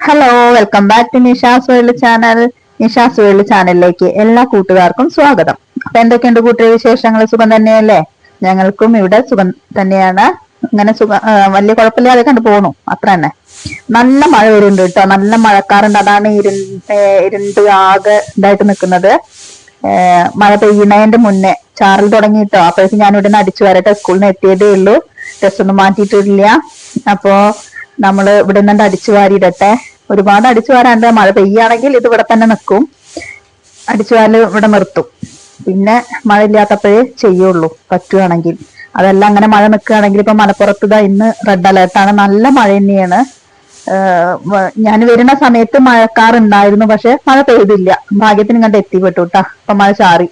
Welcome back to Nisha's world channel Nisha's world ചാനലിലേക്ക് എല്ലാ കൂട്ടുകാർക്കും സ്വാഗതം. അപ്പൊ എന്തൊക്കെയുണ്ട് കൂട്ടുകാർ വിശേഷങ്ങൾ? സുഖം തന്നെയല്ലേ? ഞങ്ങൾക്കും ഇവിടെ സുഖം തന്നെയാണ്. ഇങ്ങനെ സുഖം വലിയ കുഴപ്പമില്ലാതെ കണ്ടു പോണു. അത്ര തന്നെ. നല്ല മഴ വരുന്നുണ്ട് കേട്ടോ. നല്ല മഴക്കാറുണ്ട്. അതാണ് ഇരുണ്ട് ഇരുണ്ട് ആകെ ഇതായിട്ട് നിൽക്കുന്നത്. മഴ പെയ്യുന്നതിന്റെ മുന്നേ ചാറിൽ തുടങ്ങി തുടങ്ങിയിട്ടോ അപ്പോഴേക്കും ഞാൻ ഇവിടെ നിന്ന് അടിച്ചു വരട്ടെ. സ്കൂളിൽ നിന്ന് എത്തിയതേ ഉള്ളൂ. ഡ്രസ്സൊന്നും മാറ്റിയിട്ടില്ല. അപ്പോ നമ്മൾ ഇവിടെ നിന്ന് അടിച്ചു വാരിയിടട്ടെ. ഒരുപാട് അടിച്ചു വാരാണ്ട് മഴ പെയ്യാണെങ്കിൽ ഇത് ഇവിടെ തന്നെ നിൽക്കും അടിച്ചു വാരൽ ഇവിടെ നിർത്തും. പിന്നെ മഴ ഇല്ലാത്തപ്പോഴേ ചെയ്യുള്ളൂ പറ്റുവാണെങ്കിൽ. അതെല്ലാം അങ്ങനെ മഴ നിൽക്കുകയാണെങ്കിൽ ഇപ്പൊ മലപ്പുറത്ത് ഇതാ ഇന്ന് റെഡ് അലേർട്ടാണ് നല്ല മഴ തന്നെയാണ്. ഞാൻ വരുന്ന സമയത്ത് മഴക്കാർ ഉണ്ടായിരുന്നു പക്ഷെ മഴ പെയ്തില്ല. ഭാഗ്യത്തിന് ഇങ്ങോട്ട് എത്തിപ്പെട്ടു കേട്ടാ അപ്പൊ മഴ ചാറി.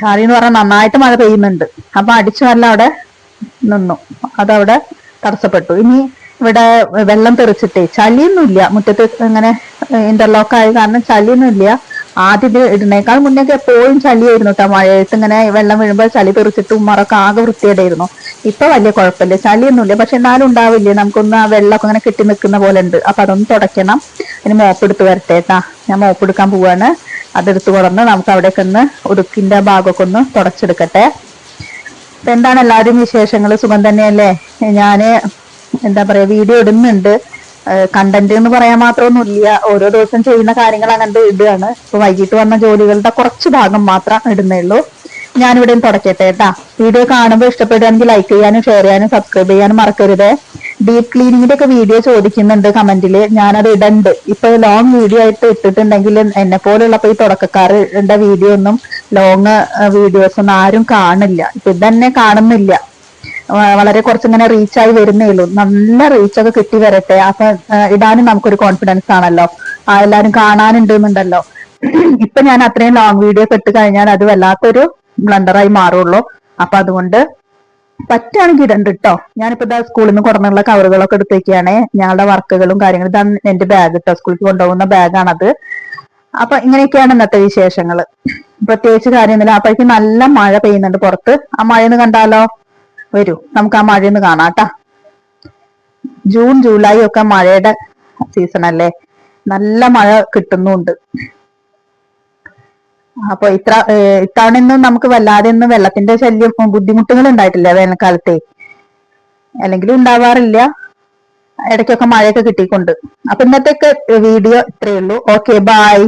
ചാറി എന്ന് പറഞ്ഞാൽ നന്നായിട്ട് മഴ പെയ്യുന്നുണ്ട്. അപ്പൊ അടിച്ചു വല്ല അവിടെ നിന്നു. അതവിടെ തടസ്സപ്പെട്ടു. ഇനി ഇവിടെ വെള്ളം തെറിച്ചിട്ടേ ചളിയൊന്നുമില്ല. മുറ്റത്ത് ഇങ്ങനെ ഇന്റർലോക്ക് ആയ കാരണം ചളിയൊന്നുമില്ല. ആദ്യം ഇടുന്നേക്കാൾ മുന്നേക്ക് എപ്പോഴും ചളിയായിരുന്നു കേട്ടോ മഴയത്ത് ഇങ്ങനെ വെള്ളം വീഴുമ്പോൾ ചളി തെറിച്ചിട്ട് ഉമ്മറൊക്കെ ആകെ വൃത്തിയേടായിരുന്നു ഇപ്പൊ വലിയ കുഴപ്പമില്ല. ചളിയൊന്നുമില്ല. പക്ഷെ എന്നാലും ഉണ്ടാവില്ലേ? നമുക്കൊന്ന് ആ വെള്ളമൊക്കെ ഇങ്ങനെ കെട്ടി നിൽക്കുന്ന പോലെ ഉണ്ട്. അപ്പൊ അതൊന്ന് തുടയ്ക്കണം. ഇനി മോപ്പ് എടുത്ത് വരട്ടെ കേട്ടാ ഞാൻ മോപ്പ് എടുക്കാൻ പോവാണ്. അതെടുത്ത് കൊടന്ന് നമുക്ക് അവിടേക്ക് ഒന്ന് ഉടുക്കിന്റെ ഭാഗമൊക്കെ ഒന്ന് തുടച്ചെടുക്കട്ടെ. എന്താണ് എല്ലാവരും വിശേഷങ്ങൾ? സുഖം തന്നെയല്ലേ? ഞാൻ എന്താ പറയാ വീഡിയോ ഇടുന്നുണ്ട്. കണ്ടന്റ് എന്ന് പറയാൻ മാത്രമൊന്നുമില്ല. ഓരോ ദിവസം ചെയ്യുന്ന കാര്യങ്ങൾ അങ്ങനത്തെ ഇടുകയാണ്. ഇപ്പൊ വൈകിട്ട് വന്ന ജോലികളുടെ കുറച്ച് ഭാഗം മാത്രം ഇടുന്നേ ഉള്ളൂ. ഞാനിവിടെ തുടക്കട്ടെ കേട്ടാ വീഡിയോ കാണുമ്പോൾ ഇഷ്ടപ്പെടുകയാണെങ്കിൽ ലൈക്ക് ചെയ്യാനും ഷെയർ ചെയ്യാനും സബ്സ്ക്രൈബ് ചെയ്യാനും മറക്കരുത്. ഡീപ് ക്ലീനിങ്ങിന്റെ ഒക്കെ വീഡിയോ ചോദിക്കുന്നുണ്ട് കമന്റിൽ ഞാനത് ഇടണ്ട്. ഇപ്പൊ ലോങ് വീഡിയോ ആയിട്ട് ഇട്ടിട്ടുണ്ടെങ്കിൽ എന്നെ പോലുള്ളപ്പോ ഈ തുടക്കക്കാരുടെ വീഡിയോ ഒന്നും ലോങ് വീഡിയോസ് ഒന്നും ആരും കാണില്ല. ഇപ്പൊ ഇതന്നെ കാണുന്നില്ല. വളരെ കുറച്ചിങ്ങനെ റീച്ച് ആയി വരുന്നേ ഉള്ളൂ. നല്ല റീച്ച് ഒക്കെ കിട്ടി വരട്ടെ. അപ്പൊ ഇടാനും നമുക്കൊരു കോൺഫിഡൻസ് ആണല്ലോ. ആ എല്ലാരും കാണാനുണ്ട് എന്നുണ്ടല്ലോ ഇപ്പൊ ഞാൻ അത്രയും ലോങ് വീഡിയോ ഒക്കെ ഇട്ട് കഴിഞ്ഞാൽ അത് വല്ലാത്തൊരു ബ്ലണ്ടറായി മാറുള്ളൂ. അപ്പൊ അതുകൊണ്ട് പറ്റുകയാണെങ്കിൽ ഇടണ്ട് കേട്ടോ ഞാനിപ്പോ ഇതാ സ്കൂളിൽ നിന്ന് കുറഞ്ഞുള്ള കവറുകളൊക്കെ എടുത്തേക്കാണ്. ഞങ്ങളുടെ വർക്കുകളും കാര്യങ്ങളും ഇതാണ് എന്റെ ബാഗ് കേട്ടോ സ്കൂളിൽ കൊണ്ടുപോകുന്ന ബാഗാണത് അപ്പൊ ഇങ്ങനെയൊക്കെയാണ് ഇന്നത്തെ വിശേഷങ്ങൾ. പ്രത്യേകിച്ച് കാര്യമൊന്നുമില്ല. അപ്പോഴേക്കും നല്ല മഴ പെയ്യുന്നുണ്ട് പുറത്ത്. ആ മഴയൊന്ന് കണ്ടാലോ? വരൂ. നമുക്ക് ആ മഴയൊന്ന് കാണാം കേട്ടാ. ജൂൺ ജൂലൈ ഒക്കെ മഴയുടെ സീസൺ അല്ലേ? നല്ല മഴ കിട്ടുന്നുണ്ട്. അപ്പൊ ഇത്ര ഇത്തവണ ഒന്നും നമുക്ക് വല്ലാതെ ഒന്നും വെള്ളത്തിന്റെ ശല്യം ബുദ്ധിമുട്ടുകൾ ഉണ്ടായിട്ടില്ല വേനൽക്കാലത്തെ. അല്ലെങ്കിലും ഉണ്ടാവാറില്ല. ഇടയ്ക്കൊക്കെ മഴയൊക്കെ കിട്ടിക്കൊണ്ട് അപ്പൊ ഇന്നത്തെ വീഡിയോ ഇത്രയേ ഉള്ളൂ. Okay bye